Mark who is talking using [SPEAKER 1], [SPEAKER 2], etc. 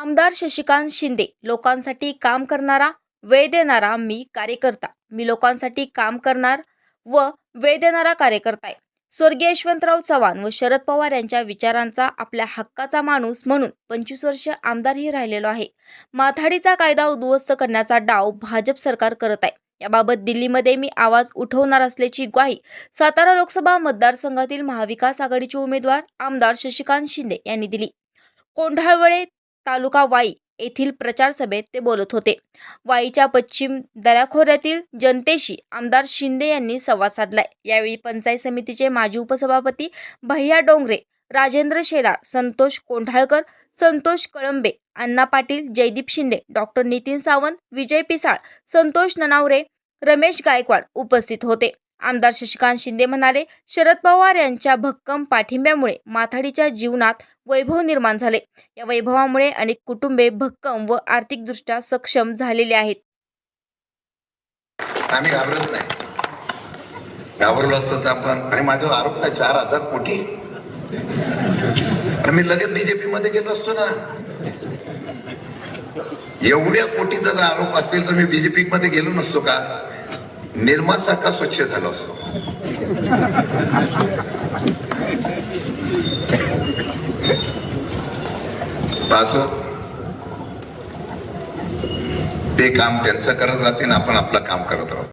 [SPEAKER 1] आमदार शशिकांत शिंदे लोकांसाठी काम करणारा वेळ देणारा मी कार्यकर्ता. मी लोकांसाठी काम करणार व वेळ देणारा कार्यकर्ता आहे. स्वर्गीय यशवंतराव चव्हाण व शरद पवार यांच्या विचारांचा आपल्या हक्काचा माणूस म्हणून पंचवीस वर्ष आमदारही राहिलेलो आहे. माथाडीचा कायदा उद्ध्वस्त करण्याचा डाव भाजप सरकार करत आहे. याबाबत दिल्लीमध्ये मी आवाज उठवणार असल्याची ग्वाही सातारा लोकसभा मतदारसंघातील महाविकास आघाडीचे उमेदवार आमदार शशिकांत शिंदे यांनी दिली. कोंढाळवळे तालुका वाई येथील प्रचार सभेत ते बोलत होते. वाईच्या पश्चिम दऱ्याखोऱ्यातील जनतेशी आमदार शिंदे यांनी संवाद साधलाय. यावेळी पंचायत समितीचे माजी उपसभापती भैया डोंगरे राजेंद्र शेलार संतोष कोंढाळकर संतोष कळंबे अण्णा पाटील जयदीप शिंदे डॉक्टर नितीन सावंत विजय पिसाळ संतोष ननावरे रमेश गायकवाड उपस्थित होते. आमदार शशिकांत शिंदे म्हणाले शरद पवार यांच्या भक्कम पाठिंब्यामुळे माथाडीच्या जीवनात वैभव निर्माण झाले. या वैभवामुळे अनेक कुटुंबे भक्कम व आर्थिकदृष्ट्या सक्षम झालेले आहेत.
[SPEAKER 2] आम्ही घाबरत नाही. घाबरलो असतो तर आपण आणि माझ्यावर आरोप नाही चार हजार कोटी? आणि मी लगेच बीजेपी मध्ये गेलो असतो ना. एवढ्या कोटीचा जर आरोप असेल तर मी बीजेपी मध्ये गेलो नसतो का? निर्मासारखा स्वच्छ झाला असतो. असो ते काम त्यांचं करत राहते ना आपण आपलं काम करत राहतो